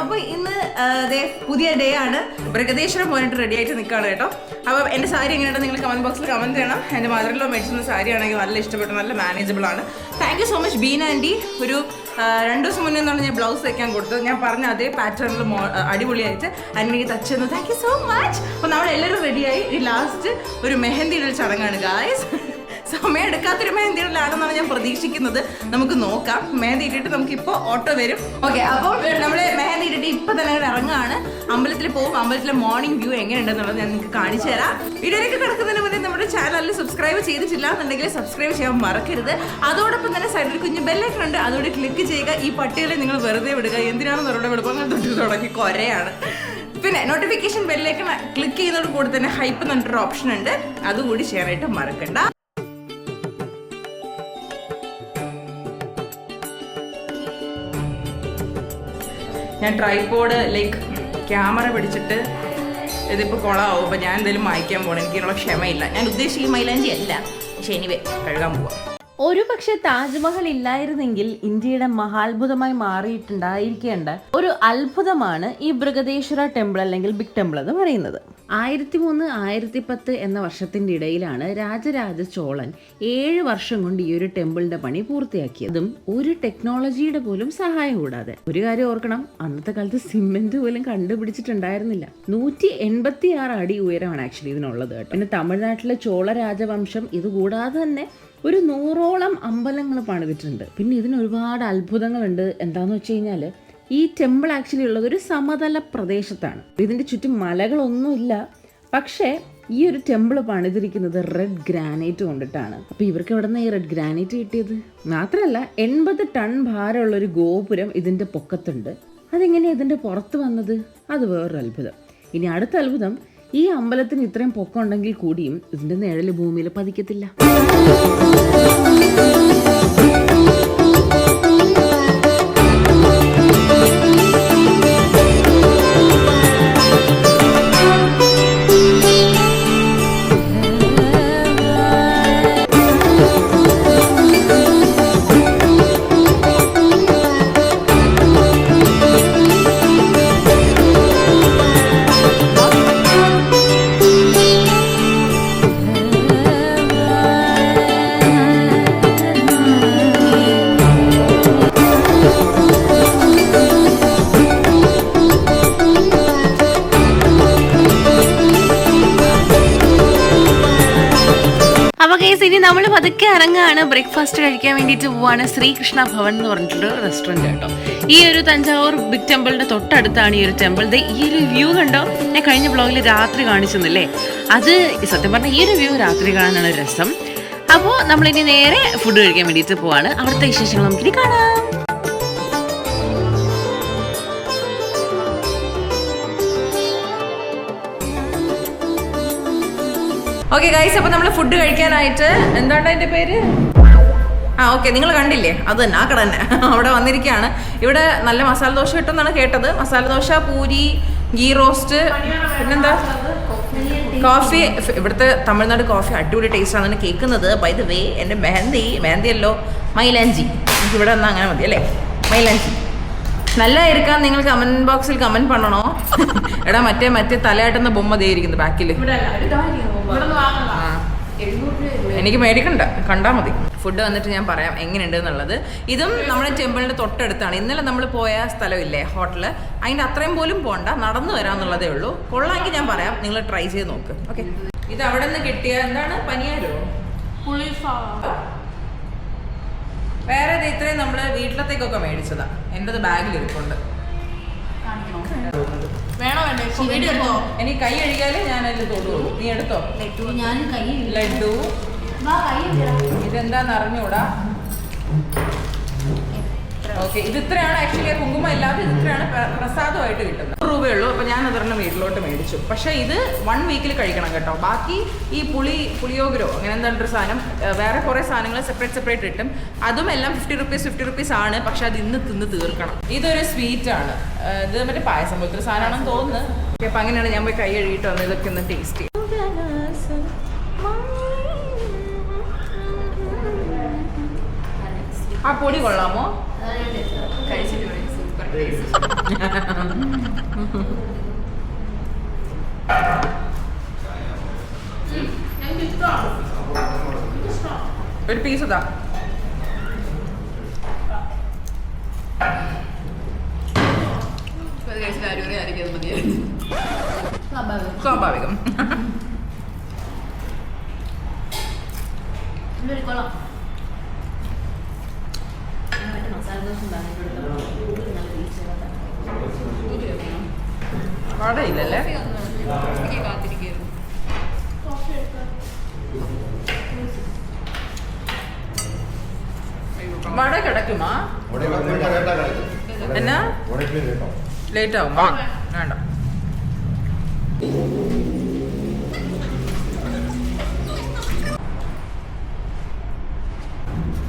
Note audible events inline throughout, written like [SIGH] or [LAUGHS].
അപ്പൊ ഇന്ന് പുതിയ ഡേ ആണ്. മൃഗദേശരം പോയിട്ട് റെഡി ആയിട്ട് നിൽക്കുകയാണ് കേട്ടോ. അപ്പോൾ എന്റെ സാരി എങ്ങനെയാണ് നിങ്ങൾ കമന്റ് ബോക്സിൽ കമന്റ് ചെയ്യണം. എന്റെ മദറിലോ മേടിച്ചിരുന്ന സാരി ആണെങ്കിൽ നല്ല ഇഷ്ടപ്പെട്ടു നല്ല മാനേജബിൾ ആണ്. Thank you so much Beena aunty ഒരു രണ്ട് ദിവസം മുന്നേ എന്നാണ് ഞാൻ ബ്ലൗസ് തയ്ക്കാൻ കൊടുത്തത് ഞാൻ പറഞ്ഞ അതേ പാറ്റേണിൽ അടിപൊളിയായിട്ട് എനിക്ക് തന്നു താങ്ക് യു സോ മച്ച് അപ്പോൾ നമ്മളെല്ലാവരും റെഡിയായി ഈ ലാസ്റ്റ് ഒരു മെഹന്തിയുടെ ഒരു ചടങ്ങാണ് ഗായ്സ് സമയം എടുക്കാത്തൊരു മെഹന്തി ഇടലാണെന്നാണ് ഞാൻ പ്രതീക്ഷിക്കുന്നത്. നമുക്ക് നോക്കാം. മെഹന്തി ഇട്ടിട്ട് നമുക്ക് ഇപ്പോൾ ഓട്ടോ വരും. ഓക്കെ അപ്പോൾ നമ്മൾ മെഹന്തി ഇട്ടിട്ട് ഇപ്പൊ തന്നെ ഇറങ്ങുകയാണ് അമ്പലത്തിൽ പോകും അമ്പലത്തിലെ മോർണിംഗ് വ്യൂ എങ്ങനെയുണ്ടെന്നുള്ളത് ഞാൻ നിങ്ങൾക്ക് കാണിച്ചു തരാം. വീഡിയോയിലേക്ക് കിടക്കുന്നതിന് മുന്നേ നമ്മുടെ ചാനലിൽ സബ്സ്ക്രൈബ് ചെയ്തിട്ടില്ല എന്നുണ്ടെങ്കിൽ സബ്സ്ക്രൈബ് ചെയ്യാൻ മറക്കരുത്. അതോടൊപ്പം തന്നെ സൈഡിൽ കുഞ്ഞ് ബെല്ലൊക്കെ ഉണ്ട്. അതോടെ ക്ലിക്ക് ചെയ്യുക. ഈ പട്ടികളെ നിങ്ങൾ വെറുതെ വിടുക. എന്തിനാണെന്ന് അവരുടെ വിടുമ്പോൾ തൊട്ട് തുടങ്ങി കുറയാണ് പിന്നെ നോട്ടിഫിക്കേഷൻ ബെല്ലിലേക്ക് ക്ലിക്ക് ചെയ്യുന്നതോട് കൂടി തന്നെ ഹൈപ്പ് എന്നൊരു ഓപ്ഷൻ ഉണ്ട്. അതുകൂടി ചെയ്യാനായിട്ട് മറക്കണ്ട. ഞാൻ ട്രൈപോഡ് ലൈക്ക് ക്യാമറ പിടിച്ചിട്ട് ഇതിപ്പോൾ കുളമാവും അപ്പോൾ ഞാൻ എന്തെങ്കിലും മായ്ക്കാൻ പോകണം എനിക്കിനുള്ള ക്ഷമയില്ല. ഞാൻ ഉദ്ദേശിക്കുന്ന മൈലാഞ്ചി അല്ല. പക്ഷെ എനിവേ കഴുകാൻ പോവാം. ഒരു പക്ഷെ താജ്മഹൽ ഇല്ലായിരുന്നെങ്കിൽ ഇന്ത്യയുടെ മഹാത്ഭുതമായി മാറിയിട്ടുണ്ടായിരിക്കേണ്ട ഒരു അത്ഭുതമാണ് ഈ ബൃഗദേശ്വര ടെമ്പിൾ അല്ലെങ്കിൽ ബിഗ് ടെമ്പിൾ എന്ന് പറയുന്നത്. ആയിരത്തി മൂന്ന് ആയിരത്തി പത്ത് എന്ന വർഷത്തിന്റെ ഇടയിലാണ് രാജരാജ ചോളൻ ഏഴ് വർഷം കൊണ്ട് ഈ ഒരു ടെമ്പിളിന്റെ പണി പൂർത്തിയാക്കിയതും ഒരു ടെക്നോളജിയുടെ പോലും സഹായം കൂടാതെ. ഒരു കാര്യം ഓർക്കണം അന്നത്തെ കാലത്ത് സിമെന്റ് പോലും കണ്ടുപിടിച്ചിട്ടുണ്ടായിരുന്നില്ല. നൂറ്റി എൺപത്തി ആറ് അടി ഉയരമാണ് ആക്ച്വലി ഇതിനുള്ളത് പിന്നെ തമിഴ്നാട്ടിലെ ചോള രാജവംശം ഇതുകൂടാതെ തന്നെ ഒരു നൂറോളം അമ്പലങ്ങൾ പണിതിട്ടുണ്ട്. പിന്നെ ഇതിന് ഒരുപാട് അത്ഭുതങ്ങളുണ്ട്. എന്താന്ന് വെച്ച് കഴിഞ്ഞാൽ ഈ ടെമ്പിൾ ആക്ച്വലി ഉള്ളത് ഒരു സമതല പ്രദേശത്താണ്. ഇതിന്റെ ചുറ്റും മലകളൊന്നുമില്ല. പക്ഷേ ഈ ഒരു ടെമ്പിൾ പണിതിരിക്കുന്നത് റെഡ് ഗ്രാനൈറ്റ് കൊണ്ടിട്ടാണ്. അപ്പോൾ ഇവർക്ക് എവിടെ നിന്ന് ഈ റെഡ് ഗ്രാനൈറ്റ് കിട്ടിയത്? മാത്രമല്ല എൺപത് ടൺ ഭാരമുള്ള ഒരു ഗോപുരം ഇതിന്റെ പൊക്കത്തുണ്ട്. അതെങ്ങനെയാണ് ഇതിന്റെ പുറത്ത് വന്നത്? അത് വേറൊരു അത്ഭുതം. ഇനി അടുത്ത അത്ഭുതം ഈ അമ്പലത്തിന് ഇത്രയും പൊക്കം ഉണ്ടെങ്കിൽ കൂടിയും ഇതിന്റെ നിഴൽ ഭൂമിയിൽ പതിക്കത്തില്ല. നമ്മൾ പതുക്കെ ഇറങ്ങാണ്. ബ്രേക്ക്ഫാസ്റ്റ് കഴിക്കാൻ വേണ്ടിയിട്ട് പോവാണ്. ശ്രീകൃഷ്ണ ഭവൻ എന്ന് പറഞ്ഞിട്ടൊരു റെസ്റ്റോറന്റ് കേട്ടോ. ഈ ഒരു തഞ്ചാവൂർ ബിഗ് ടെമ്പിളിന്റെ തൊട്ടടുത്താണ് ഈ ഒരു ടെമ്പിൾ ഈ ഒരു വ്യൂ കണ്ടോ? ഞാൻ കഴിഞ്ഞ ബ്ലോഗിൽ രാത്രി കാണിച്ചെന്നില്ലേ? അത് സത്യം പറഞ്ഞാൽ ഈ ഒരു വ്യൂ രാത്രി കാണാനാണ് രസം. അപ്പോൾ നമ്മളിനി നേരെ ഫുഡ് കഴിക്കാൻ വേണ്ടിയിട്ട് പോവാണ്. അവിടുത്തെ വിശേഷങ്ങൾ നമുക്കിനി കാണാം. ഓക്കെ ഗൈസ് അപ്പോൾ നമ്മൾ ഫുഡ് കഴിക്കാനായിട്ട് എന്താണ് അതിന്റെ പേര്? ആ ഓക്കെ നിങ്ങൾ കണ്ടില്ലേ? അത് തന്നെ ആ കട തന്നെ. [LAUGHS] അവിടെ വന്നിരിക്കുകയാണ്. ഇവിടെ നല്ല മസാല ദോശ കിട്ടുമെന്നാണ് കേട്ടത്. മസാല ദോശ പൂരി ഗീ റോസ്റ്റ് പിന്നെന്താ? കോഫി ഇവിടുത്തെ തമിഴ്നാട് കോഫി അടിപൊളി ടേസ്റ്റ് തന്നെ കേൾക്കുന്നത്. ബൈ ദ വേ എന്റെ മെഹന്തി മെഹന്തി അല്ലോ മൈലാഞ്ചി. ഇവിടെ വന്നാൽ അങ്ങനെ മതി അല്ലേ? മൈലാഞ്ചി. നല്ലതായിരിക്കാം നിങ്ങൾ കമന്റ് ബോക്സിൽ കമന്റ് പണണോ? [LAUGHS] എടാ മറ്റേ മറ്റേ തലയാട്ടുന്ന ബൊമ്മ ദേ ഇരിക്കുന്നു ബാക്കിൽ എനിക്ക് മേടിക്കണ്ട കണ്ടാൽ മതി. ഫുഡ് വന്നിട്ട് ഞാൻ പറയാം എങ്ങനെയുണ്ട് എന്നുള്ളത് ഇതും നമ്മുടെ ടെമ്പിളിന്റെ തൊട്ടടുത്താണ്. ഇന്നലെ നമ്മൾ പോയ സ്ഥലമില്ലേ ഹോട്ടൽ? അതിന്റെ അത്രയും പോലും പോണ്ട നടന്നു വരാന്നുള്ളതേ ഉള്ളൂ. കൊള്ളാമെങ്കിൽ ഞാൻ പറയാം നിങ്ങൾ ട്രൈ ചെയ്ത് നോക്ക്. ഓക്കെ. ഇത് അവിടെ നിന്ന് കിട്ടിയ എന്താണ്? പനിയാരോ? വേറെ ഇത് ഇത്രയും നമ്മൾ വീട്ടിലത്തേക്കൊക്കെ മേടിച്ചതാ. എന്റെ ബാഗിൽ ഇരിപ്പുണ്ട് വേണോ വേണ്ടേ? എനിക്ക് കൈ കഴുകിയാലേ ഞാൻ അതിൽ തൊടുള്ളൂ. നീ എടുത്തോ? ഞാൻ കൈ ലഡു. കൈ ഇതെന്താന്ന് അറിഞ്ഞൂടാ? ഓക്കെ ഇത് ഇത്രയാണ് ആക്ച്വലി കുങ്കുമം ഇല്ലാതെ ഇത് ഇത്രയാണ് പ്രസാദമായിട്ട് കിട്ടുന്നത്. നൂറ് രൂപയുള്ളൂ അപ്പൊ ഞാൻ അതൊരെണ്ണം വീട്ടിലോട്ട് മേടിച്ചു. പക്ഷെ ഇത് വൺ വീക്കിൽ കഴിക്കണം കേട്ടോ. ബാക്കി ഈ പുളി പുളിയോഗരോ അങ്ങനെ എന്താണ് സാധനം വേറെ കുറേ സാധനങ്ങൾ സെപ്പറേറ്റ് സെപ്പറേറ്റ് കിട്ടും. അതും എല്ലാം ഫിഫ്റ്റി റുപ്പീസ് ഫിഫ്റ്റി റുപ്പീസ് ആണ്. പക്ഷെ അത് ഇന്ന് തിന്ന് തീർക്കണം. ഇതൊരു സ്വീറ്റ് ആണ്. ഇത് മറ്റേ പായസം പോലത്തെ സാധനമാണെന്ന് തോന്നുന്നു. അപ്പൊ അങ്ങനെയാണ് ഞാൻ പോയി കൈ കഴുകിയിട്ട് വന്ന് ഇതൊക്കെ ഒന്ന് ടേസ്റ്റ് ചെയ്യും. ആ പൊടി കൊള്ളാമോ? കഴിച്ചിട്ട് ഒരു പീസ് ഇതാ സ്വാഭാവികം. കൊള്ളാം വടയില്ലല്ലേ വട കിടക്കുമാ? എന്നാ? ലേറ്റ് ആവും വേണ്ട.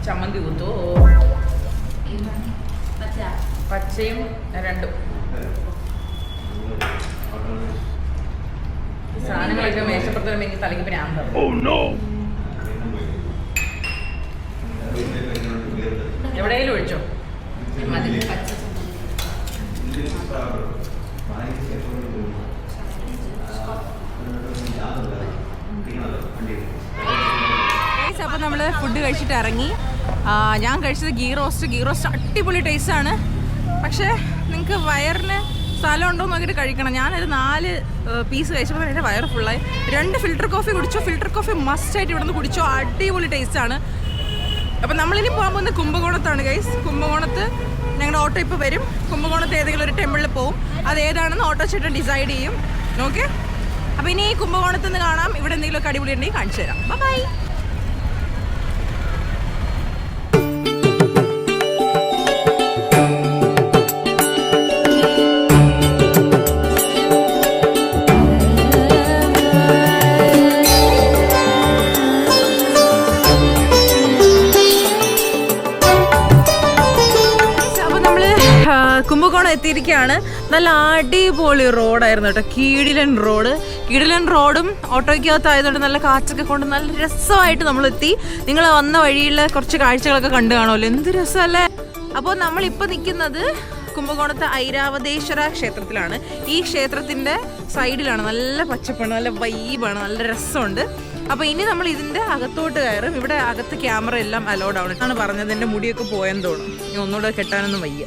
ചമ്മന്തി കുത്തോ പച്ചയും രണ്ടും. സാധനങ്ങളൊക്കെ മേശപ്പുറത്ത് വരുമ്പോൾ എനിക്ക് തലയ്ക്ക് പ്രാന്താവും എവിടെയെങ്കിലും ഒഴിച്ചോ? അപ്പൊ നമ്മൾ ഫുഡ് കഴിച്ചിട്ട് ഇറങ്ങി ഞാൻ കഴിച്ചത് ഗീ റോസ്റ്റ്. ഗീ റോസ്റ്റ് അടിപൊളി ടേസ്റ്റ് ആണ്. പക്ഷേ നിങ്ങൾക്ക് വയറിന് സ്ഥലം ഉണ്ടോ നോക്കിയിട്ട് കഴിക്കണം. ഞാനൊരു നാല് പീസ് കഴിച്ചപ്പോൾ എന്റെ വയറ് ഫുള്ളായി രണ്ട് ഫിൽറ്റർ കോഫി കുടിച്ചോ? ഫിൽറ്റർ കോഫി മസ്റ്റായിട്ട് ഇവിടെ നിന്ന് കുടിച്ചോ? അടിപൊളി ടേസ്റ്റ് ആണ്. അപ്പം നമ്മളിനി പോകാൻ പോകുന്നത് കുംഭകോണത്താണ് ഗൈസ് കുംഭകോണത്ത് ഞങ്ങളുടെ ഓട്ടോ ഇപ്പോൾ വരും. കുംഭകോണത്ത് ഏതെങ്കിലും ഒരു ടെമ്പിളിൽ പോവും. അത് ഏതാണെന്ന് ഓട്ടോ ചേട്ടൻ ഡിസൈഡ് ചെയ്യും. ഓക്കെ അപ്പോൾ ഇനി കുംഭകോണത്ത് നിന്ന് കാണാം. ഇവിടെ എന്തെങ്കിലുമൊക്കെ അടിപൊളി ഉണ്ടെങ്കിൽ കാണിച്ചു തരാം. ബൈ എത്തിയിരിക്കുകയാണ്. നല്ല അടിപൊളി റോഡായിരുന്നു കേട്ടോ. കീഴിലൻ റോഡ്. കീഴിലൻ റോഡും ഓട്ടോയ്ക്കകത്തായതുകൊണ്ട് നല്ല കാറ്റൊക്കെ കൊണ്ട് നല്ല രസമായിട്ട് നമ്മൾ എത്തി നിങ്ങൾ വന്ന വഴിയിൽ കുറച്ച് കാഴ്ചകളൊക്കെ കണ്ടു കാണുമല്ലോ. എന്ത് രസമല്ലേ? അപ്പോൾ നമ്മളിപ്പോൾ നിൽക്കുന്നത് കുംഭകോണത്തെ ഐരാവതേശ്വര ക്ഷേത്രത്തിലാണ്. ഈ ക്ഷേത്രത്തിന്റെ സൈഡിലാണ്. നല്ല പച്ചപ്പാണ് നല്ല വൈബാണ് നല്ല രസമുണ്ട്. അപ്പോൾ ഇനി നമ്മൾ ഇതിന്റെ അകത്തോട്ട് കയറും. ഇവിടെ അകത്ത് ക്യാമറ എല്ലാം അലൗഡ് ആണ് ആണ് പറഞ്ഞത് എന്റെ മുടിയൊക്കെ പോയെന്ന് തോന്നും ഇനി ഒന്നുകൂടെ കെട്ടാനൊന്നും വയ്യ.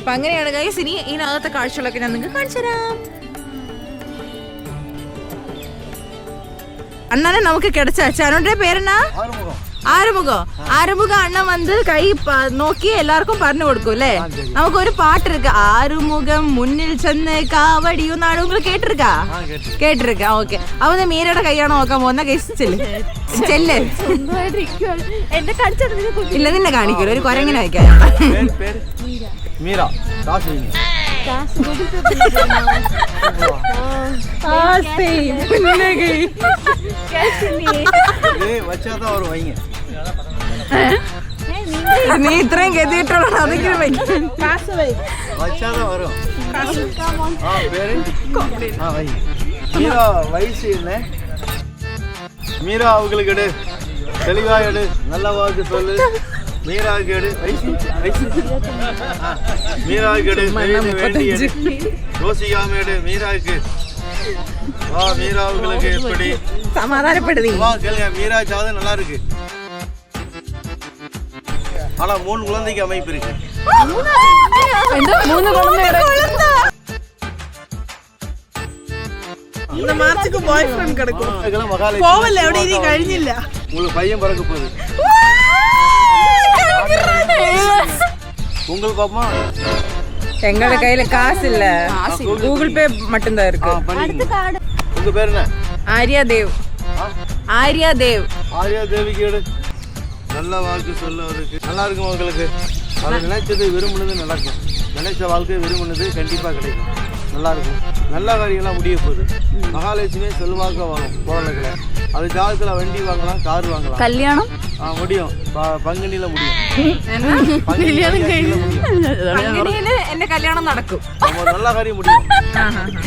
അപ്പം അങ്ങനെയാണ് ഗൈസ് ഇനി ഇതിനകത്തെ കാഴ്ചകളൊക്കെ ഞാൻ നിങ്ങൾക്ക് കാണിച്ചു തരാം അണ്ണനെ നമുക്ക് കിടച്ച അച്ഛനോടെ പേരെന്നാ ആറുമുഖം ആറുമുഖം അണ്ണൻ വന്ന് കൈ പ- നോക്കി എല്ലാവർക്കും പറഞ്ഞു കൊടുക്കും അല്ലേ നമുക്ക് ഒരു പാട്ട് இருக்கு ആറുമുഖം മുന്നിൽ ചെന്ന് കാവടിയും നാടും കേട്ടിരിക്കാ കേട്ടിരിക്കാ ഓക്കെ അപ്പൊ ദേ മീരയുടെ കൈയാണോ നോക്കാൻ പോകുന്ന കേസ് ചെല്ല് ചെല്ല് എന്നെ കടിച്ചെടുത്തിന് ഇല്ല നിന്നെ കാണിക്കൂല ഒരു കൊരങ്ങനെ വയ്ക്കാൻ பேர் பேர் மீரா காசு வைங்க ஏய் வச்சாதான் வரும் வைங்க നീ ഇത്രയും ഗതിയിട്ടുള്ള അതെങ്കിലും വയ്ക്കും வச்சாதான் வரும் ஆ பேரு ஆ வைங்க மீரா வயசு என்ன மீரா அவங்களுக்கு எடு தெளிவா எடு நல்ல வாக்கு சொல்லு மீராகேடு மீராகேடு யோசியாமேடு மீராக்கு. வா மீராவுகளுக்கு எப்படி? சமாதானப்படுது வா கேளுங்க நல்லா இருக்கு. ஆனா மூணு குழந்தைக்கு அமைப்பு இருக்கு. மூணு குழந்தை. இந்த மார்ச்சுக்கு பாய் ஃப்ரெண்ட் கிடைக்கும் போவல அப்படியே கழிஞ்சில்ல. உங்களுக்கு பையன் பிறக்க போகுது. உங்களுக்கு கோபமா எங்களோட கையில காசு இல்ல. கூகுள் பே மட்டும்தான் இருக்கு. உங்க பேர் என்ன? ஆர்யா தேவ். ஆரியா தேவ். ஆரியா தேவிக்கு எடு. நல்ல வாழ்க்கை சொல்ல இருக்கு நல்லா இருக்கும் உங்களுக்கு. அவர் நினைச்சது விரும்புனது நல்லா இருக்கும். நினைச்ச வாழ்க்கை விரும்புனது கண்டிப்பா கிடைக்கும். நல்லா இருக்கும். நல்ல காரியம்லாம் முடிய போகுது. மகாலட்சுமி செல்வாக்க வாங்கும். குழந்தைகளை அது ஜாதகத்தில் வண்டி வாங்கலாம் கார் வாங்கலாம். கல்யாணம்? ஆ முடியும் ப- பங்குனியில முடியும் பங்குனியில முடியும் അങ്ങനെയാണ് എന്റെ കല്യാണം നടക്കും நம்ம நல்ல காரியம் முடியும்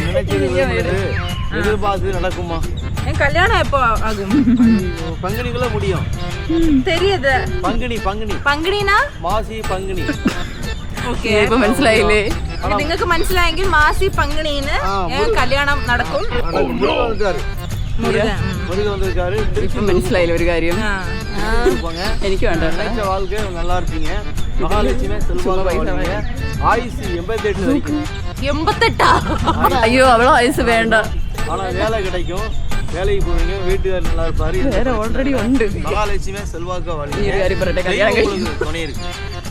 நினைச்சது விரும்பினது எதிர்பார்த்து நடக்குமா என் கல்யாணம் எப்போ ஆகும் ஐயோ, பங்குனிக்குள்ள முடியும் தெரியுது பங்குனி பங்குனி പങ്കിടീനാ மாசி பங்குனி ഓക്കെ ഇപ്പൊ മനസ്സിലായില്ലേ നിങ്ങൾക്ക് മനസ്സിലായെങ്കിൽ മാസി പങ്കിണീന്ന് ആ, ഏ, കല്യാണം നടക്കും ஆனா முருகன் வந்திருக்காரு മുരുകൻ ഉം. முருகன் வந்திருக்காரு ഇപ്പൊ മനസ്സിലായില്ല ഒരു കാര്യം ആ. இருப்பாங்க എനിക്ക് വേണ്ട நினைச்ச வாழ்க்கை நல்லா இருப்பீங்க மகாலட்சுமி செல்வாங்க வாழ்வீங்க ஆயுசு எண்பத்தி எட்டு வரைக்கும் എൺപത്തെട്ടാ അയ്യോ അവളെ വയസ്സ് വേണ്ട ஆனா வேலை கிடைக்கும் வேலைக்கு போவீங்க வீட்டுக்காரர் நல்லா இருப்பாரு വേറെ ഓൾറെഡി ഉണ്ട് மகாலட்சுமி செல்வாக்க ഈ ഒരു வாழ்வீங்க കാര്യം പറയട്ടെ കല്യാണം தெய்வம் കഴിക്കും உங்களுக்கு துணை இருக்கு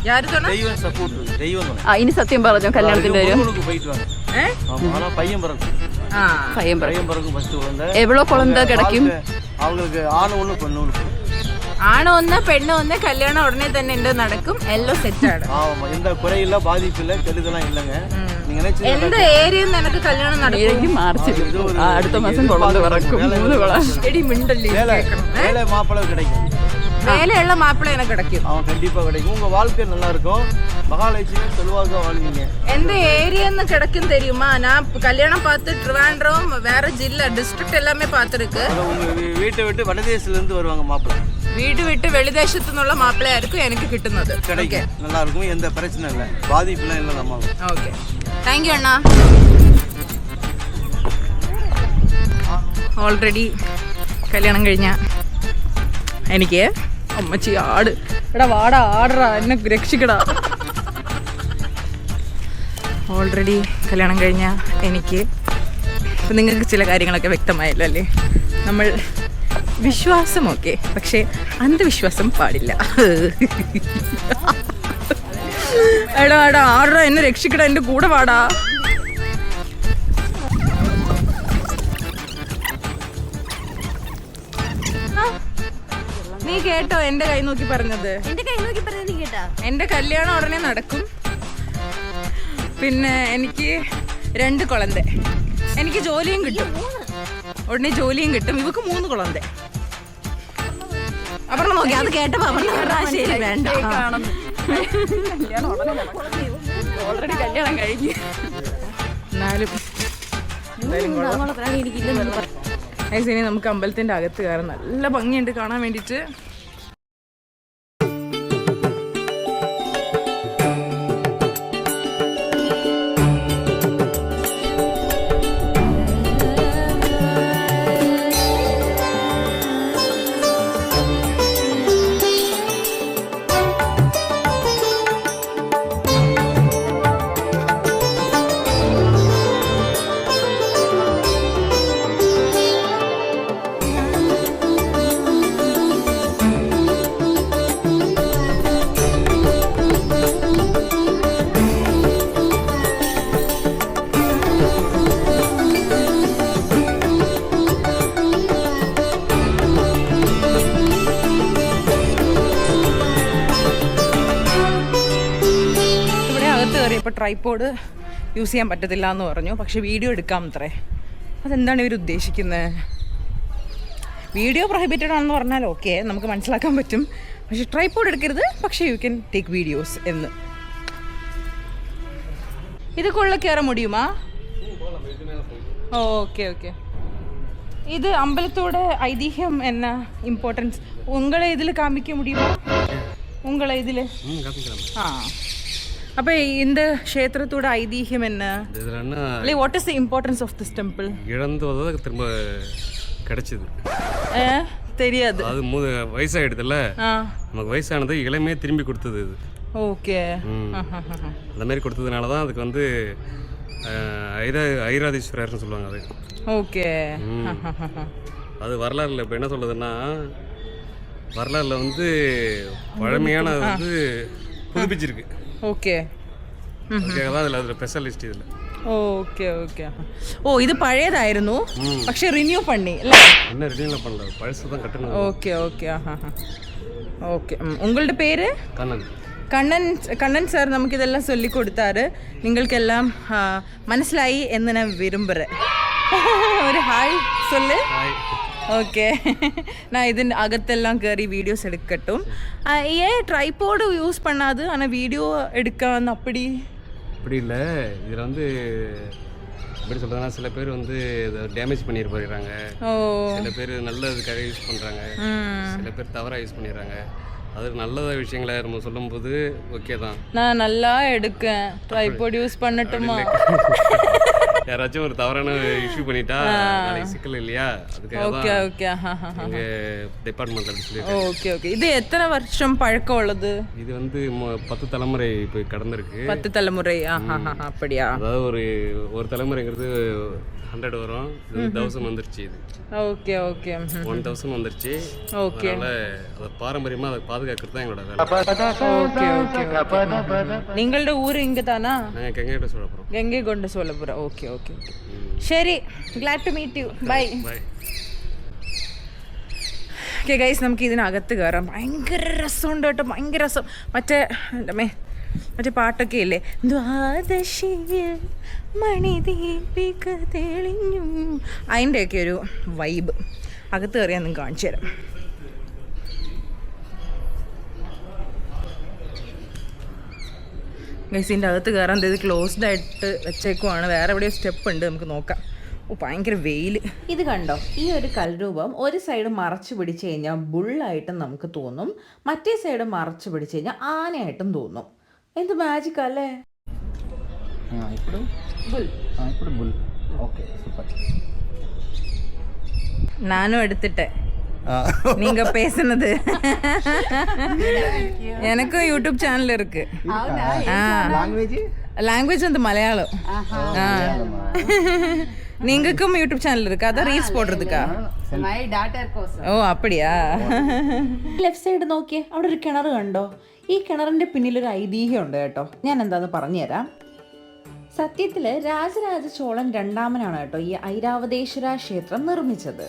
യാര് തോണ தெய்வம் சப்போர்ட் இருக்கு தெய்வம் துணை ആ ഇനി സത്യം പറഞ്ഞോ കല്യാണത്തിന്റെ കാര്യം முருகனுக்கு போயிட்டு வாங்க ഏ ஆமா ஆனா பையன் பிறக்கும் ആ പയ്യൻ പറയും பையன் பிறக்கும் ஃபர்ஸ்ட் குழந்தை എവളോ കുളന്ത കിടക്കും வாழ்க்கை அவங்களுக்கு ஆண் ஒண்ணு பெண்ணு ஒண்ணு ആണ് ഒന്ന് പെണ്ണ് ഒന്ന് കല്യാണം ഉടനെ തന്നെ ഉണ്ട് നടക്കും എല്ലാം സെറ്റ് ആണ് ஆமா எந்த குறையில்ல பாதிப்பு இல்ல கெடுதலாம் இல்லைங்க நீங்க நினைச்சு എന്ത് ഏരിയ നിനക്ക് കല്യാണം നടക്കും ഏഴെങ്കിൽ മാർച്ചിൽ ആ, അടുത്ത മാസം കുളന്ത് പിറക്കും മൂന്ന് കുള എടി മിണ്ടല്ലേ வேலை வேலை மாப்பிள்ளை கிடைக்கும் വേലയുള്ള മാപ്പിള എനക്ക് കിടക്കും அவன் கண்டிப்பா கிடைக்கும் உங்க வாழ்க்கை நல்லா இருக்கும் மகாலட்சுமி செல்வாக்க வாழ்வீங்க எந்த ஏரியான்னு கிடைக்கும் தெரியுமா நான் கல்யாணம் பார்த்து ட்ரிவாண்ட்ரம் வேற ஜில்லா டிஸ்ட்ரிக்ட் எல்லாமே பார்த்துருக்கு அது உங்க வீ- வீட்டை விட்டு வடதேசத்துல இருந்து வருவாங்க மாப்பிள்ளை വീട് വിട്ട് വെളിദേശത്തു നിന്നുള്ള മാപ്പിളയായിരിക്കും എനിക്ക് കിട്ടുന്നത് கிடைக்கும் நல்லா இருக்கும் எந்த பிரச்சனை இல்லை பாதிப்புலாம் இல்லை நம்ம ഓക്കെ താങ്ക് യു അണ്ണാ ഓൾറെഡി കല്യാണം കഴിഞ്ഞ എനിക്ക് അമ്മച്ചി ആട് എടാ വാടാ ആടറാ എന്നെ രക്ഷിക്കടാ ഓൾറെഡി കല്യാണം കഴിഞ്ഞ എനിക്ക് ഇപ്പം നിങ്ങൾക്ക് ചില കാര്യങ്ങളൊക്കെ വ്യക്തമായല്ലോ അല്ലേ നമ്മൾ വിശ്വാസമൊക്കെ. പക്ഷേ അന്ധവിശ്വാസം പാടില്ല. എടാ എടാ ആടാ എന്നെ രക്ഷിക്കടാ? എന്റെ കൂടെ പാടാ നീ കേട്ടോ എന്റെ കൈ നോക്കി പറഞ്ഞത്? എന്റെ കല്യാണം ഉടനെ നടക്കും. പിന്നെ എനിക്ക് രണ്ട് കുളന്തെ. എനിക്ക് ജോലിയും കിട്ടും. ഉടനെ ജോലിയും കിട്ടും ഇവക്ക് മൂന്ന് കുളം അപർണ നോക്കി അത് കേട്ടപ്പോ അപർണ പറഞ്ഞാ ശരി വേണ്ട ആ. ഓൾറെഡി കല്യാണം കഴിഞ്ഞു എന്നാലും എന്തായാലും കൊള്ളാം. നമ്മളെ Guys, ഇനി നമുക്ക് അമ്പലത്തിന്റെ അകത്ത് കയറാൻ നല്ല ഭംഗിയുണ്ട് കാണാൻ വേണ്ടിയിട്ട് ട്രൈപ്പോഡ് യൂസ് ചെയ്യാൻ പറ്റത്തില്ല എന്ന് പറഞ്ഞു. പക്ഷെ വീഡിയോ എടുക്കാം അത്രേ അതെന്താണ് ഇവർ ഉദ്ദേശിക്കുന്നത് വീഡിയോ പ്രൊഹിബിറ്റഡ് ആണെന്ന് പറഞ്ഞാൽ ഓക്കെ നമുക്ക് മനസ്സിലാക്കാൻ പറ്റും. പക്ഷെ ട്രൈപ്പോഡ് എടുക്കരുത് പക്ഷേ യു ക്യാൻ ടേക്ക് വീഡിയോസ് എന്ന്. ഇതൊക്കെയുള്ള കയറ മുടിയുമാ? ഓക്കെ ഓക്കെ ഇത് അമ്പലത്തോട് ഐതിഹ്യം എന്ന ഇമ്പോർട്ടൻസ് ഉങ്ങളെ ഇതിൽ കാമിക്ക മുടിയുമോ? ഉങ്ങളെ ഇതിൽ ആ. അപ്പൊ இந்த க்ஷேத்திரத்தோட ஐதீகம் என்ன இதுலன்னா like what is the importance of this temple இழந்து வந்தது திரும்ப கிடைச்சிது ஏ தெரியாது அது மூ வயசாகிடுதுல்ல ஆ நமக்கு வயசானது இளமையே திரும்பி கொடுத்தது இது ஓகே ம். அந்த மாதிரி கொடுத்ததுனால தான் அதுக்கு வந்து அஹ், ஐரா ஐராதீஸ்வரர்னு சொல்லுவாங்க அது ஓகே அது வரலாறுல இப்போ என்ன சொல்லுதுன்னா வரலாறுல வந்து பழமையான வந்து புதுப்பிச்சிருக்கு ഓക്കെ സ്പെഷ്യലിസ്റ്റ് ഇതിൽ ഓക്കെ ഓക്കെ ഓ ഇത് പഴയതായിരുന്നു. പക്ഷേ റിന്യൂ പണി അല്ലേ? ഓക്കെ ഓക്കെ ഓക്കെ ഉങ്ങളുടെ പേര്? കണ്ണൻ. കണ്ണൻ കണ്ണൻ സാർ നമുക്കിതെല്ലാം ചൊല്ലിക്കൊടുത്താറ്. നിങ്ങൾക്കെല്ലാം മനസ്സിലായി എന്ന് ഞാൻ വിരുമ്പറ. [LAUGHS] ഒരു ഹായ് ചൊല്ല്. ஓகே [LAUGHS] நான் இதன் அகத்தெல்லாம் கறி வீடியோஸ் எடுக்கட்டும். ஏன் ட்ரைபோர்டு யூஸ் பண்ணாது. ஆனால் வீடியோ எடுக்கான்னு அப்படி? அப்படி இல்லை. இதில் வந்து எப்படி சொல்கிறதுனா சில பேர் வந்து டேமேஜ் பண்ணிட்டு போயிடுறாங்க. சில பேர் நல்லதுக்காக யூஸ் பண்ணுறாங்க சில பேர் தவறாக யூஸ் பண்ணிடுறாங்க. அது நல்ல விஷயங்களை நம்ம சொல்லும்போது ஓகே தான். நான் நல்லா எடுக்கேன். ட்ரைபாட் யூஸ் பண்ணட்டுமா? [LAUGHS] யாராச்சும் ஒரு தவறான இஷ்யூ பண்ணிட்டா சிக்கல் இல்லையா? அதுக்காக ஓகே ஓகே. எங்கள் டிபார்ட்மெண்ட் அப்படி சொல்லி ஓகே ஓகே. இது எத்தனை வருஷம் பழக்கம் உள்ளது? இது வந்து பத்து தலைமுறை இப்போ கடந்திருக்கு. பத்து தலைமுறை. அப்படியா? அதாவது ஒரு ஒரு தலைமுறைங்கிறது ஹண்ட்ரட் வரும் இது தௌசண்ட் வந்துருச்சு இது ஓகே ஓகே ஒன் தௌசண்ட் வந்துருச்சு ஓகே அதனால அதை பாரம்பரியமாக அதை பாதுகாக்கிறது தான் எங்களோட வேலை ஓகே ஓகே നിങ്ങളുടെ ഊര് ഇങ്ങ താനാ நாங்கள் கங்கையிட்ட சோழப்புறம் ഗംഗെ കൊണ്ട് സോലപുര ഓക്കെ ഓക്കെ ഓക്കെ ശരി glad to meet you bye bye okay guys നമുക്ക് ഇതിനകത്ത് കയറാം ഭയങ്കര രസമുണ്ട് കേട്ടോ ഭയങ്കര രസം മറ്റേ എൻ്റെ മേ മറ്റേ പാട്ടൊക്കെ ഇല്ലേ? ദ്വാദശിയിൽ മണിദീപിക തെളിഞ്ഞു. അതിന്റെയൊക്കെ ഒരു വൈബ് അകത്ത് കയറിയാൽ നിങ്ങൾക്ക് കാണിച്ചു തരാം. ഗൈസിന്റെ അകത്ത് കയറാൻ ഇത് ക്ലോസ്ഡ് ആയിട്ട് വെച്ചേക്കുവാണ്. വേറെ എവിടെയോ സ്റ്റെപ്പ് ഉണ്ട്. നമുക്ക് നോക്കാം. ഓ ഭയങ്കര വെയിൽ ഇത് കണ്ടോ? ഈ ഒരു കൽരൂപം ഒരു സൈഡ് മറച്ചു പിടിച്ചു കഴിഞ്ഞാൽ ബുള്ളായിട്ടും നമുക്ക് തോന്നും. മറ്റേ സൈഡ് മറച്ചു പിടിച്ചു കഴിഞ്ഞാൽ ആനയായിട്ടും തോന്നും. എന്ത് മാജിക് അല്ലേ ఇప్పుడు ఇప్పుడు బుల్ ఓకే సూపర్ நானும் எடுத்துட்டேன் நீங்க பேசுனது எனக்கும் யூடியூப் சேனல் இருக்கு లాంగ్వేజ్ லாங்குவேஜ் வந்து மலையாளம் ஆ. நீங்களுக்கும் யூடியூப் சேனல் இருக்கு அதான் ரீல்ஸ் போடுறதுக்கா ஓ அப்படியா ലെഫ്റ്റ് സൈഡ് നോക്കിയേ അവിടെ ഒരു കിണർ കണ്ടോ ഈ കിണറിന്റെ പിന്നിൽ ഒരു ഐതിഹ്യം ഉണ്ട് കേട്ടോ ഞാൻ എന്താന്ന് പറഞ്ഞുതരാം സത്യത്തില് രാജരാജ ചോളൻ രണ്ടാമനാണ് കേട്ടോ ഈ ഐരാവതേശ്വര ക്ഷേത്രം നിർമ്മിച്ചത്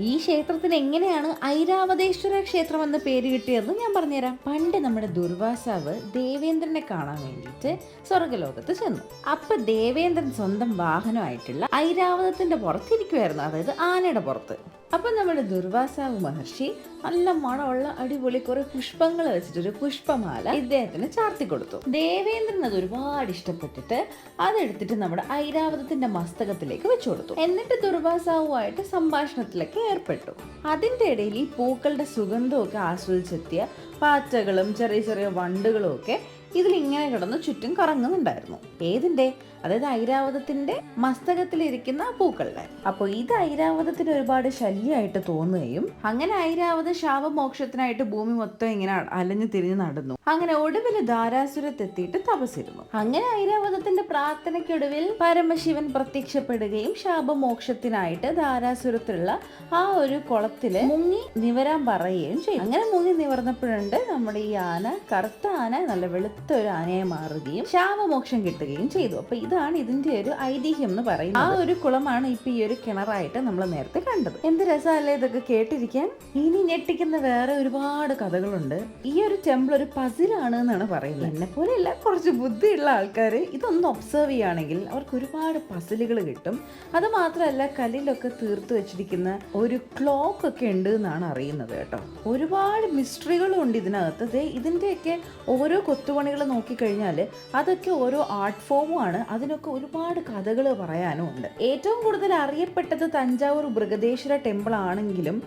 ഈ ക്ഷേത്രത്തിന് എങ്ങനെയാണ് ഐരാവതേശ്വര ക്ഷേത്രം എന്ന് പേര് കിട്ടിയതെന്ന് ഞാൻ പറഞ്ഞുതരാം. പണ്ട് നമ്മുടെ ദുർവാസാവ് ദേവേന്ദ്രനെ കാണാൻ വേണ്ടിയിട്ട് സ്വർഗലോകത്ത് ചെന്നു. അപ്പൊ ദേവേന്ദ്രൻ സ്വന്തം വാഹനമായിട്ടുള്ള ഐരാവതത്തിന്റെ പുറത്തിരിക്കുമായിരുന്നു അതായത് ആനയുടെ പുറത്ത്. അപ്പൊ നമ്മുടെ ദുർവാസാവ് മഹർഷി നല്ല മണമുള്ള അടിപൊളി കുറെ പുഷ്പങ്ങൾ വെച്ചിട്ടൊരു പുഷ്പമാല ഇദ്ദേഹത്തിന് ചാർത്തി കൊടുത്തു. ദേവേന്ദ്രൻ അത് ഒരുപാട് ഇഷ്ടപ്പെട്ടിട്ട് അതെടുത്തിട്ട് നമ്മുടെ ഐരാവതത്തിന്റെ മസ്തകത്തിലേക്ക് വെച്ചു കൊടുത്തു. എന്നിട്ട് ദുർവാസാവുമായിട്ട് സംഭാഷണത്തിലൊക്കെ ഏർപ്പെട്ടു. അതിന്റെ ഇടയിൽ ഈ പൂക്കളുടെ സുഗന്ധമൊക്കെ ആസ്വദിച്ചെത്തിയ പാറ്റകളും ചെറിയ ചെറിയ വണ്ടുകളും ഒക്കെ ഇതിലിങ്ങനെ കിടന്ന് ചുറ്റും കറങ്ങുന്നുണ്ടായിരുന്നു. ഏതിന്റെ അതായത് ഐരാവതത്തിന്റെ മസ്തകത്തിലിരിക്കുന്ന പൂക്കളുടെ. അപ്പോൾ ഇത് ഐരാവതത്തിന് ഒരുപാട് ശല്യമായിട്ട് തോന്നുകയും അങ്ങനെ ഐരാവത ശാപമോക്ഷത്തിനായിട്ട് ഭൂമി മൊത്തം ഇങ്ങനെ അലഞ്ഞു തിരിഞ്ഞു നടന്നു. അങ്ങനെ ഒടുവിൽ ധാരാസുരത്തെത്തിയിട്ട് തപസിരുന്നു അങ്ങനെ ഐരാവതത്തിന്റെ പ്രാർത്ഥനയ്ക്കൊടുവിൽ പരമശിവൻ പ്രത്യക്ഷപ്പെടുകയും ശാപമോക്ഷത്തിനായിട്ട് ധാരാസുരത്തിലുള്ള ആ ഒരു കുളത്തിൽ മുങ്ങി നിവരാൻ പറയുകയും ചെയ്തു. അങ്ങനെ മുങ്ങി നിവർന്നപ്പോഴുണ്ട് നമ്മുടെ ഈ ആന കറുത്ത ആന നല്ല വെളുത്ത ഒരു ആനയെ മാറുകയും ശാപമോക്ഷം കിട്ടുകയും ചെയ്തു. അപ്പൊ ഇതാണ് ഇതിന്റെ ഒരു ഐതിഹ്യം എന്ന് പറയുന്നത്. ആ ഒരു കുളമാണ് ഇപ്പൊ ഈ ഒരു കിണറായിട്ട് നമ്മൾ നേരത്തെ കണ്ടത്. എന്ത് രസമല്ലേ ഇതൊക്കെ കേട്ടിരിക്കാൻ? ഇനി ഞെട്ടിക്കുന്ന വേറെ ഒരുപാട് കഥകളുണ്ട്. ഈ ഒരു ടെമ്പിൾ ഒരു പസിലാണ് എന്നാണ് പറയുന്നത്. എന്നെ പോലെയല്ല കുറച്ച് ബുദ്ധിയുള്ള ആൾക്കാർ ഇതൊന്ന് ഒബ്സർവ് ചെയ്യുകയാണെങ്കിൽ അവർക്ക് ഒരുപാട് പസിലുകൾ കിട്ടും. അത് മാത്രമല്ല കല്ലിലൊക്കെ തീർത്ത് വെച്ചിരിക്കുന്ന ഒരു ക്ലോക്ക് ഒക്കെ ഉണ്ട് എന്നാണ് അറിയുന്നത് കേട്ടോ. ഒരുപാട് മിസ്റ്ററികളും ഉണ്ട് ഇതിനകത്ത്. ഇതിന്റെയൊക്കെ ഓരോ കൊത്തുപണികൾ നോക്കിക്കഴിഞ്ഞാൽ അതൊക്കെ ഓരോ ആർട്ട് ഫോമുമാണ് അതിനൊക്കെ ഒരുപാട് കഥകൾ പറയാനും ഉണ്ട്. ഏറ്റവും കൂടുതൽ അറിയപ്പെട്ടത് തഞ്ചാവൂർ ബൃഗദേശ്വര ടെമ്പിൾ ആണെങ്കിലും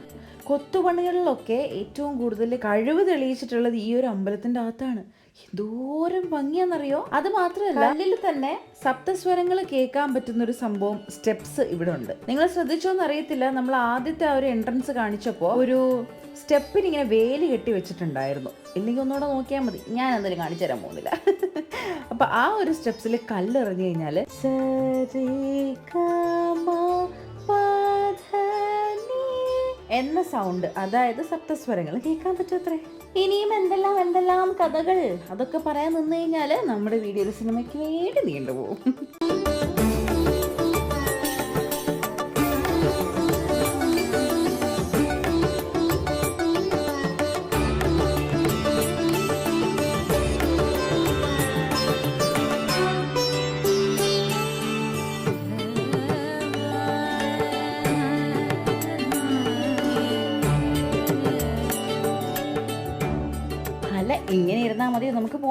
കൊത്തുപണികളിലൊക്കെ ഏറ്റവും കൂടുതൽ കഴിവ് തെളിയിച്ചിട്ടുള്ളത് ഈ ഒരു അമ്പലത്തിന്റെ അകത്താണ്. എന്തോരം ഭംഗിയാണെന്നറിയോ? അത് മാത്രമല്ല കല്ലിൽ തന്നെ സപ്തസ്വരങ്ങൾ കേൾക്കാൻ പറ്റുന്ന ഒരു സംഭവം സ്റ്റെപ്സ് ഇവിടെ ഉണ്ട് നിങ്ങൾ ശ്രദ്ധിച്ചോന്ന് അറിയത്തില്ല നമ്മൾ ആദ്യത്തെ ആ ഒരു എൻട്രൻസ് കാണിച്ചപ്പോൾ ഒരു സ്റ്റെപ്പിന് ഇങ്ങനെ വേലി കെട്ടി വെച്ചിട്ടുണ്ടായിരുന്നു. ഇല്ലെങ്കിൽ ഒന്നുകൂടെ നോക്കിയാൽ മതി. ഞാൻ എന്തായാലും കാണിച്ചു തരാൻ പോകുന്നില്ല. അപ്പൊ ആ ഒരു സ്റ്റെപ്സിൽ കല്ലെറിഞ്ഞു കഴിഞ്ഞാൽ എന്ന സൗണ്ട് അതായത് സപ്തസ്വരങ്ങൾ. കേൾക്കാൻ പറ്റത്രേ ഇനിയും എന്തെല്ലാം എന്തെല്ലാം കഥകൾ? അതൊക്കെ പറയാൻ നിന്ന് കഴിഞ്ഞാൽ നമ്മുടെ വീഡിയോ സിനിമയ്ക്ക് വേണ്ടി നീണ്ടുപോകും.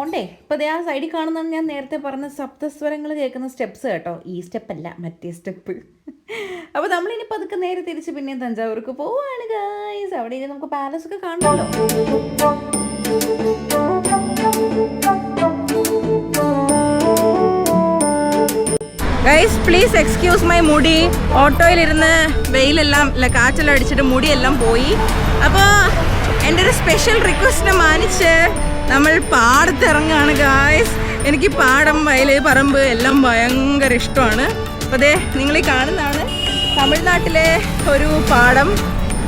മതി നമുക്ക് പോണ്ടേ? ഇപ്പൊ ദേ ആ സൈഡിൽ കാണുന്നതാണ് ഞാൻ നേരത്തെ പറഞ്ഞ സപ്തസ്വരങ്ങൾ കേൾക്കുന്ന സ്റ്റെപ്സ് കേട്ടോ. ഈ സ്റ്റെപ്പല്ല മറ്റേ സ്റ്റെപ്പ്. അപ്പൊ നമ്മളിനി പതുക്കെ നേരെ തിരിച്ച് പിന്നെയും തഞ്ചാവൂർക്ക് പോവാണ് ഗായ്സ് അവിടെ ഇനി നമുക്ക് പാലസ് ഒക്കെ കാണണമല്ലോ ഗൈസ് പ്ലീസ് എക്സ്ക്യൂസ് മൈ മുടി. ഓട്ടോയിലിരുന്ന് വെയിലെല്ലാം അല്ല കാറ്റെല്ലാം അടിച്ചിട്ട് മുടിയെല്ലാം പോയി. അപ്പോൾ എന്റെ ഒരു സ്പെഷ്യൽ റിക്വസ്റ്റിനെ മാനിച്ച് നമ്മൾ പാടത്തിറങ്ങുകയാണ് ഗായ്സ് എനിക്ക് പാടം വയൽ പറമ്പ് എല്ലാം ഭയങ്കര ഇഷ്ടമാണ് അപ്പോൾ അതെ നിങ്ങൾ ഈ കാണുന്നതാണ് തമിഴ്നാട്ടിലെ ഒരു പാടം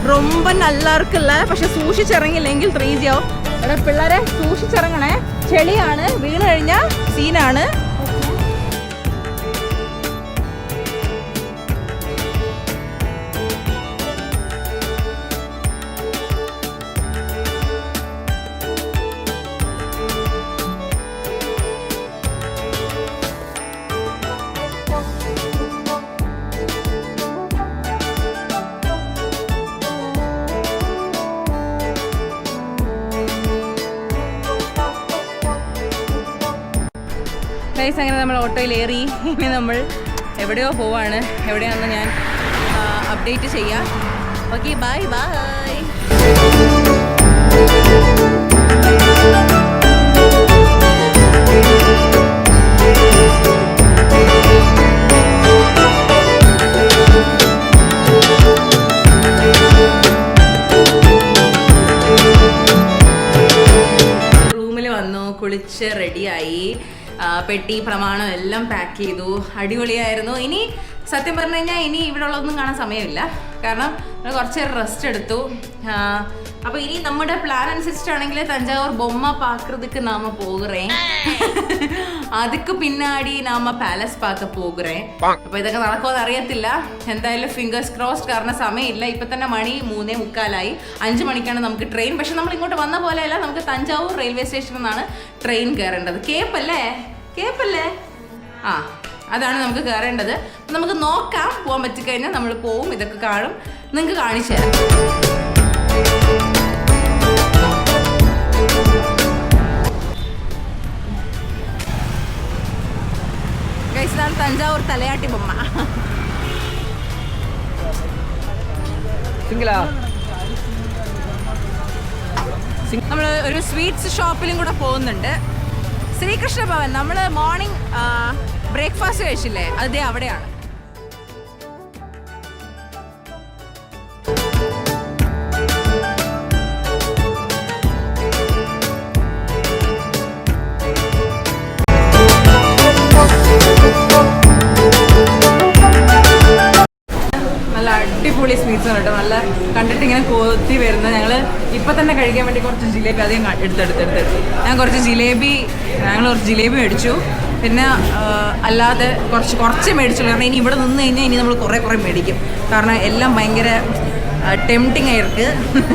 ரொம்ப நல்லா இருக்குல்ல പക്ഷെ സൂക്ഷിച്ചിറങ്ങില്ലെങ്കിൽ ത്രീജിയാവും എടാ പിള്ളേരെ സൂക്ഷിച്ചിറങ്ങണേ ചെളിയാണ് വീണ് കഴിഞ്ഞാൽ സീനാണ് ഗൈസ് അങ്ങനെ നമ്മൾ ഓട്ടോയിലേറി ഇനി നമ്മൾ എവിടെയോ പോവാണ്. എവിടെയാണെന്ന് ഞാൻ അപ്ഡേറ്റ് ചെയ്യാം. ഓക്കെ ബൈ ബൈ കുളിച്ച് റെഡിയായി പെട്ടി പ്രമാണം എല്ലാം പാക്ക് ചെയ്തു. അടിപൊളിയായിരുന്നു. ഇനി സത്യം പറഞ്ഞു കഴിഞ്ഞാൽ ഇനി ഇവിടെ ഉള്ളതൊന്നും കാണാൻ സമയമില്ല. കാരണം കുറച്ച് റെസ്റ്റ് എടുത്തു. അപ്പോൾ ഇനി നമ്മുടെ പ്ലാൻ അനുസരിച്ചിട്ടാണെങ്കിൽ തഞ്ചാവൂർ ബൊമ്മ പാക്കൃതിക്ക് നാമ പോകുറേ. അതുക്ക് പിന്നാടി നാമ പാലസ് പാക്ക പോകുറേ. അപ്പൊ ഇതൊക്കെ നടക്കുമെന്ന് അറിയത്തില്ല. എന്തായാലും ഫിംഗേഴ്സ് ക്രോസ്ഡ് കാരണം സമയമില്ല. ഇപ്പൊ തന്നെ മണി മൂന്നേ മുക്കാലായി. അഞ്ച് മണിക്കാണ് നമുക്ക് ട്രെയിൻ പക്ഷെ നമ്മൾ ഇങ്ങോട്ട് വന്ന പോലെയല്ല നമുക്ക് തഞ്ചാവൂർ റെയിൽവേ സ്റ്റേഷനിൽ നിന്നാണ് ട്രെയിൻ കയറേണ്ടത് കേപ്പല്ലേ കേപ്പല്ലേ? ആ അതാണ് നമുക്ക് കയറേണ്ടത് നമുക്ക് നോക്കാം പോകാൻ പറ്റിക്കഴിഞ്ഞാൽ നമ്മൾ പോവും ഇതൊക്കെ കാണും. നിങ്ങൾക്ക് കാണിച്ചു തരാം. ഇതാണ് തഞ്ചാവൂർ തലയാട്ടി ബൊമ്മ. നമ്മൾ ഒരു സ്വീറ്റ്സ് ഷോപ്പിലും കൂടെ പോകുന്നുണ്ട്. ശ്രീകൃഷ്ണ ഭവൻ നമ്മൾ മോർണിംഗ് ബ്രേക്ക്ഫാസ്റ്റ് കഴിച്ചില്ലേ? അത് അവിടെയാണ്. നല്ല അടിപൊളി സ്വീറ്റ്സ് ആണ് കേട്ടോ. നല്ല കണ്ടിട്ട് ഇങ്ങനെ കൊത്തി വരുന്നത്. ഞങ്ങൾ ഇപ്പം തന്നെ കഴിക്കാൻ വേണ്ടി കുറച്ച് ജിലേബി അധികം എടുത്തെടുത്തെടുത്ത് ഞാൻ കുറച്ച് ജിലേബി ഞങ്ങൾ കുറച്ച് ജിലേബി മേടിച്ചു. പിന്നെ അല്ലാതെ കുറച്ച് കുറച്ച് മേടിച്ചുള്ളൂ. കാരണം ഇനി ഇവിടെ നിന്ന് കഴിഞ്ഞാൽ ഇനി നമ്മൾ കുറേ കുറേ മേടിക്കും. കാരണം എല്ലാം ഭയങ്കര ടെംപ്റ്റിംഗ് ആയിരിക്കും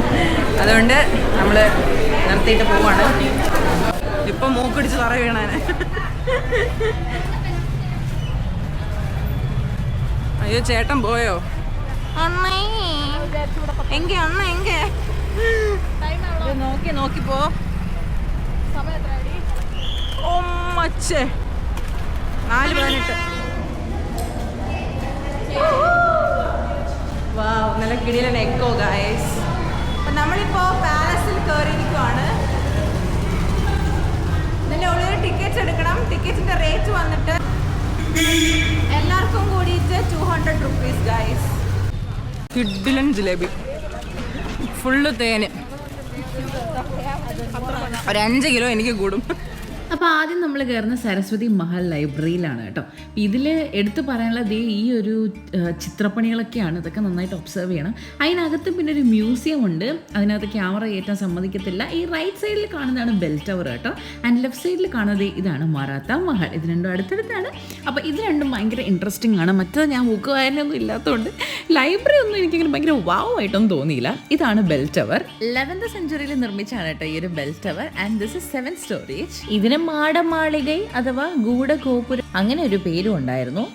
[LAUGHS] അതുകൊണ്ട് നമ്മൾ നിർത്തിയിട്ട് പോവാണ്. ഇപ്പം മൂക്കടിച്ച് തറ വീണാന്. അയ്യോ ചേട്ടൻ പോയോ? അണ്ണേ എങ്കെ അണ്ണ എങ്കെ. നോക്കി നോക്കി പോ. ഒമ്മച്ചേ. നാല് പതിനെട്ട്. വാവ് നല്ല കിടിലൻ എക്കോ ഗായസ് അപ്പൊ നമ്മളിപ്പോ പാലസിൽ കയറിയിരിക്കുവാണ് ഇതിന്റെ ഉള്ളിൽ ടിക്കറ്റ്സ് എടുക്കണം. ടിക്കറ്റിന്റെ റേറ്റ് വന്നിട്ട് എല്ലാവർക്കും കൂടിയിട്ട് ടു ഹൺഡ്രഡ് റുപ്പീസ് ഗായസ് കിഡിലൻ ജിലേബി. ഫുള്ള് തേന്. ഒരു അഞ്ച് കിലോ എനിക്ക് കൂടും. അപ്പോൾ ആദ്യം നമ്മൾ കയറുന്ന സരസ്വതി മഹൽ ലൈബ്രറിയിലാണ് കേട്ടോ. ഇതിൽ എടുത്തു പറയാനുള്ളത് ഈ ഒരു ചിത്രപ്പണികളൊക്കെയാണ്. ഇതൊക്കെ നന്നായിട്ട് ഒബ്സർവ് ചെയ്യണം. അതിനകത്ത് പിന്നെ ഒരു മ്യൂസിയം ഉണ്ട്. അതിനകത്ത് ക്യാമറ കയറ്റാൻ സമ്മതിക്കത്തില്ല. ഈ റൈറ്റ് സൈഡിൽ കാണുന്നതാണ് ബെൽ ടവർ കേട്ടോ. ആൻഡ് ലെഫ്റ്റ് സൈഡിൽ കാണുന്നത് ഇതാണ് മറാത്ത മഹൽ. ഇത് രണ്ടും അടുത്തടുത്താണ്. അപ്പോൾ ഇത് രണ്ടും ഭയങ്കര ഇൻട്രസ്റ്റിംഗ് ആണ്. മറ്റത് ഞാൻ ബുക്ക് വായനയൊന്നും ഇല്ലാത്തതുകൊണ്ട് ലൈബ്രറി ഒന്നും എനിക്കെങ്കിലും ഭയങ്കര വാവ് ആയിട്ടൊന്നും തോന്നിയില്ല. ഇതാണ് ബെൽ ടവർ ലെവൻത് സെഞ്ചുറിയിൽ നിർമ്മിച്ചാണ് കേട്ടോ ഈ ഒരു bell tower and this is seven storage ഇതിന് മാടമാളികൈ അഥവാ ഗൂഢഗോപുരം അങ്ങനെ ഒരു പേരും ഉണ്ടായിരുന്നു.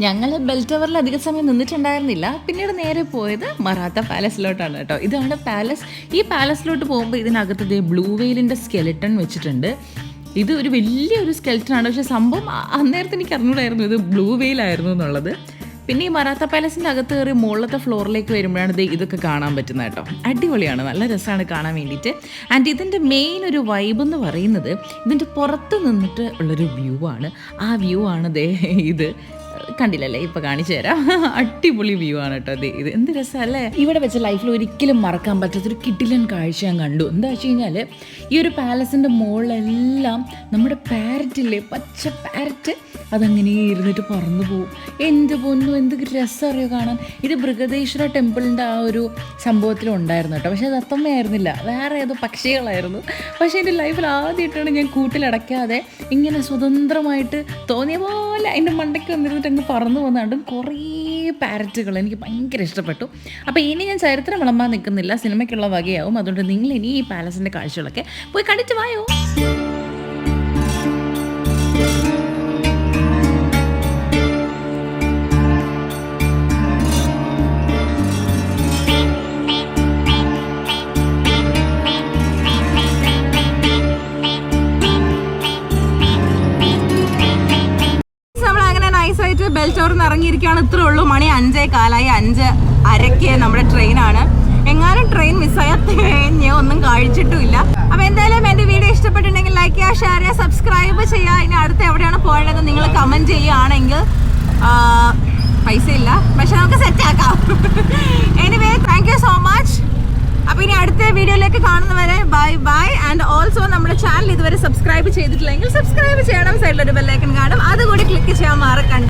ഞങ്ങൾ ബെൽ ടവറിൽ അധിക സമയം നിന്നിട്ടുണ്ടായിരുന്നില്ല. പിന്നീട് നേരെ പോയത് മറാത്ത പാലസിലോട്ടാണ് കേട്ടോ. ഇതാണ് പാലസ് ഈ പാലസിലോട്ട് പോകുമ്പോൾ ഇതിനകത്ത് ബ്ലൂ വെയിലിന്റെ സ്കെലിട്ടൺ വെച്ചിട്ടുണ്ട്. ഇത് ഒരു വലിയൊരു സ്കെൽറ്റൺ ആണ്. പക്ഷെ സംഭവം അന്നേരത്ത് എനിക്ക് അറിഞ്ഞൂടായിരുന്നു ഇത് ബ്ലൂ വെയിലായിരുന്നു എന്നുള്ളത്. പിന്നെ ഈ മറാത്ത പാലസിന്റെ അകത്ത് കയറി മുകളിലത്തെ ഫ്ലോറിലേക്ക് വരുമ്പോഴാണ് ഇത് ഇതൊക്കെ കാണാൻ പറ്റുന്നത് കേട്ടോ. അടിപൊളിയാണ്. നല്ല രസമാണ് കാണാൻ വേണ്ടിയിട്ട്. ആൻഡ് ഇതിന്റെ മെയിൻ ഒരു വൈബ് എന്ന് പറയുന്നത് ഇതിന്റെ പുറത്ത് നിന്നിട്ട് ഉള്ളൊരു വ്യൂ ആണ്. ആ വ്യൂ ആണ് ദേ ഇത്. കണ്ടില്ലല്ലേ? ഇപ്പൊ കാണിച്ചു തരാം. അടിപൊളി വ്യൂ ആണ് കേട്ടോ അത് ഇത് എന്ത് രസമല്ലേ? ഇവിടെ വെച്ച ലൈഫിൽ ഒരിക്കലും മറക്കാൻ പറ്റാത്ത ഒരു കിടിലൻ കാഴ്ച ഞാൻ കണ്ടു. എന്താ വെച്ച് കഴിഞ്ഞാൽ ഈ ഒരു പാലസിന്റെ മുകളിലെല്ലാം നമ്മുടെ പാരറ്റ് ഇല്ലേ? പച്ച പാരറ്റ് അതങ്ങനെ ഇരുന്നിട്ട് പറന്നു പോകും എന്ത് പൊന്നു എന്ത് രസം അറിയോ കാണാൻ? ഇത് ബൃഗദേശ്വര ടെമ്പിളിന്റെ ആ ഒരു സംഭവത്തിൽ ഉണ്ടായിരുന്നു കേട്ടോ. പക്ഷേ അത് അത്തമ്മയായിരുന്നില്ല. വേറെ ഏതോ പക്ഷികളായിരുന്നു. പക്ഷേ എന്റെ ലൈഫിൽ ആദ്യമായിട്ടാണ് ഞാൻ കൂട്ടിലടയ്ക്കാതെ ഇങ്ങനെ സ്വതന്ത്രമായിട്ട് തോന്നിയ പോലെ അതിന്റെ മണ്ടയ്ക്ക് വന്നിരുന്നിട്ട് അങ്ങ് പറന്നു വന്നാണ്ടും കുറേ പാരറ്റുകൾ എനിക്ക് ഭയങ്കര ഇഷ്ടപ്പെട്ടു. അപ്പോൾ ഇനി ഞാൻ ചരിത്രം വിളമ്പാൻ നിൽക്കുന്നില്ല. സിനിമയ്ക്കുള്ള വകയാവും. അതുകൊണ്ട് നിങ്ങൾ ഇനി ഈ പാലസിന്റെ കാഴ്ചകളൊക്കെ പോയി കണ്ടിട്ട് വായോ? അങ്ങനെ ബെൽറ്റോർന്ന് ഇറങ്ങിയിരിക്കുകയാണ്. ഇത്രേ ഉള്ളൂ. മണി അഞ്ചേ കാലായി അഞ്ച് അരയ്ക്ക് നമ്മുടെ ട്രെയിനാണ് എങ്ങാനും ട്രെയിൻ മിസ്സായ ഞാൻ ഒന്നും കഴിച്ചിട്ടുമില്ല. അപ്പൊ എന്തായാലും എന്റെ വീഡിയോ ഇഷ്ടപ്പെട്ടിട്ടുണ്ടെങ്കിൽ ലൈക്ക് ചെയ്യുക ഷെയർ ചെയ്യുക സബ്സ്ക്രൈബ് ചെയ്യുക. ഇനി അടുത്ത് എവിടെയാണ് പോയതെന്ന് നിങ്ങൾ കമന്റ് ചെയ്യുകയാണെങ്കിൽ പൈസ ഇല്ല. പക്ഷെ നമുക്ക് സെറ്റ് ആക്കാം. Anyway thank you so much അപ്പൊ ഇനി അടുത്ത വീഡിയോയിലേക്ക് കാണുന്നവരെ ബൈ ബൈ ആൻഡ് ഓൾസോ നമ്മുടെ ചാനൽ ഇതുവരെ സബ്സ്ക്രൈബ് ചെയ്തിട്ടില്ലെങ്കിൽ സബ്സ്ക്രൈബ് ചെയ്യണം. സൈഡിലൊരു ബെല്ലൈക്കൺ കാണും. അതുകൂടി ക്ലിക്ക് ചെയ്യാൻ മറക്കണ്ട.